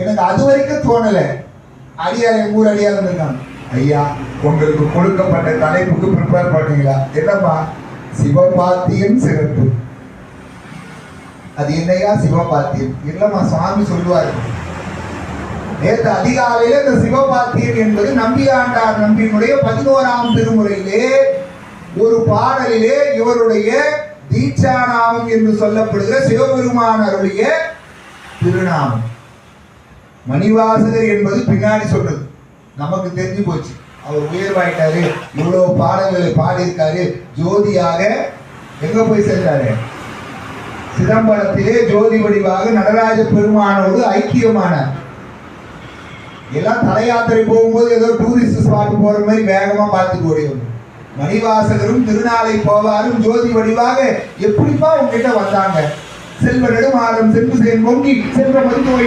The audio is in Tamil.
எனக்கு அது வரைக்கும் தோணல. அடியார் எங்க ஊர் அடியார் இருக்காங்க. ஐயா உங்களுக்கு கொடுக்கப்பட்ட தலைப்புக்கு ப்ரிப்பேர் பண்ணீங்களா? என்னப்பா சிவபாத்தியம் சிறப்பு. அது என்னையா? சிவபாத்தியம். இல்லம்மா சுவாமி சொல்லுவார். நேற்று அதிகாலையில் இந்த சிவபாத்தியம் என்பது நம்பியாண்டார் நம்பியினுடைய பதினோராம் திருமுறையிலே ஒரு பாடலிலே இவருடைய தீட்சாநாமம் என்று சொல்லப்படுகிற சிவபெருமான் அருளிய திருநாமம். மணிவாசகர் என்பது பின்னாடி சொல்றது. நமக்கு தெரிஞ்சு போச்சு. அவர் உயர்வாயிட்டாரு. இவ்வளவு பாடல்களை பாடியிருக்காரு. ஜோதியாக எங்க போய் சேர்ந்தாரு? சிதம்பரத்திலே ஜோதி வடிவாக நடராஜ பெருமானோடு ஐக்கியமானார். எல்லாம் தலை யாத்திரை போகும்போது ஏதோ டூரிஸ்ட் ஸ்பாட் போற மாதிரி வேகமா பார்த்துட்டு ஓடியவங்க மணிவாசகரும் திருநாளை போவாரும் ஜோதி வடிவாக எப்படிப்பா உங்ககிட்ட வந்தாங்க? செல்வ ஆரம் சென்று சேன் பொங்கி சென்ற மருத்துவ